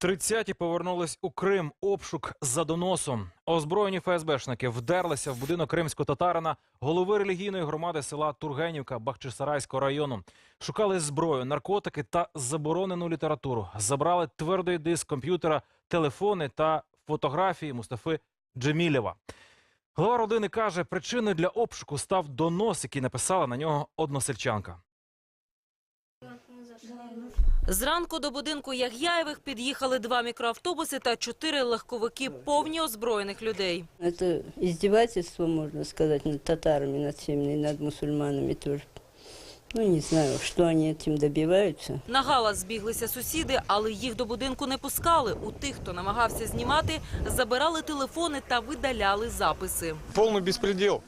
Тридцяті повернулись у Крим. Обшук за доносом. Озброєні ФСБшники вдерлися в будинок кримського татарина, голови релігійної громади села Тургенівка Бахчисарайського району. Шукали зброю, наркотики та заборонену літературу. Забрали твердий диск комп'ютера, телефони та фотографії Мустафи Джемілєва. Глава родини каже, причиною для обшуку став донос, який написала на нього односельчанка. Зранку до будинку Ягяєвих під'їхали два мікроавтобуси та чотири легковики, повні озброєних людей. Это издевательство, можно сказать, над татарами, над всеми, и над мусульманами тоже. Ну, не знаю, что они этим добиваются. На галас збіглися сусіди, але їх до будинку не пускали. У тих, хто намагався знімати, забирали телефони та видаляли записи. Полный беспредел.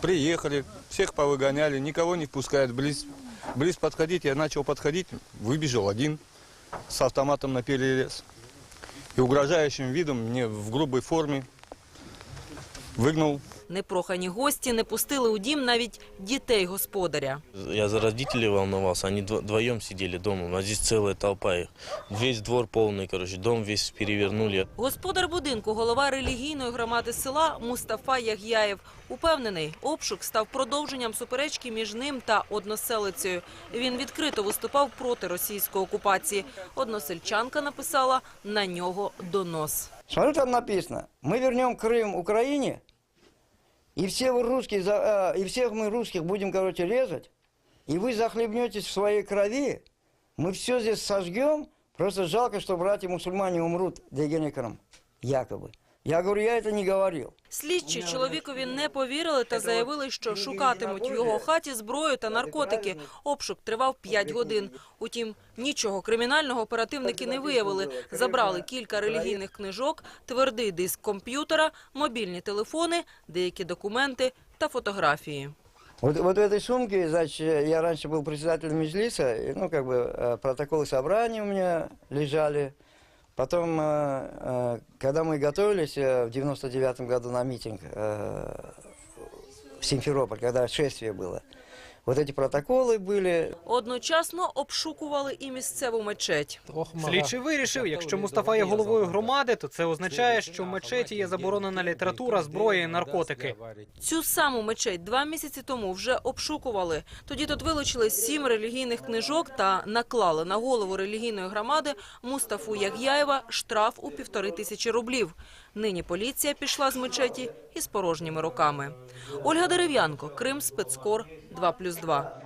Приехали, всех повыгоняли, никого не впускают близ. Близ подходить, я начал подходить, выбежал один с автоматом на перерез. И угрожающим видом мне в грубой форме выгнал Непрохані гості не пустили у дім навіть дітей господаря. Я за родителей волновался, они дво- вдвоем сидели дома, а здесь целая толпа их. Весь двор полный, короче, дом весь перевернули. Господар будинку, голова релігійної громади села Мустафа Ягяєв, упевнений, обшук став продовженням суперечки між ним та односелицею. Він відкрито виступав проти російської окупації. Односельчанка написала на нього донос. Смотрю, там написано, мы вернем Крым Украине, И все вы русские, э, и всех мы русских будем, короче, резать, и вы захлебнетесь в своей крови, мы все здесь сожгем, просто жалко, что братья-мусульмане умрут дегенекром, якобы. Я говорю, я это не говорил. Слідчі чоловікові не повірили та заявили, що шукатимуть в його хаті зброю та наркотики. Обшук тривав 5 годин. Утім, нічого кримінального оперативники не виявили. Забрали кілька релігійних книжок, твердий диск комп'ютера, мобільні телефони, деякі документи та фотографії. Вот, вот в этой сумке, значит, я раньше был председателем Межлиса, и, ну, как бы, э, протоколы собраний у меня лежали. Потом, э, э, когда мы готовились э, в 99 году на митинг э, в Симферополь, когда шествие было, вот эти протоколы были, Одночасно обшукували і місцеву мечеть. Слідчий вирішив, якщо Мустафа є головою громади, то це означає, що в мечеті є заборонена література, зброя і наркотики. Цю саму мечеть два місяці тому вже обшукували. Тоді тут вилучили сім релігійних книжок та наклали на голову релігійної громади Мустафу Ягяєва штраф у півтори тисячі рублів. Нині поліція пішла з мечеті із порожніми руками. Ольга Дерев'янко, Крим, спецкор, 2+,2.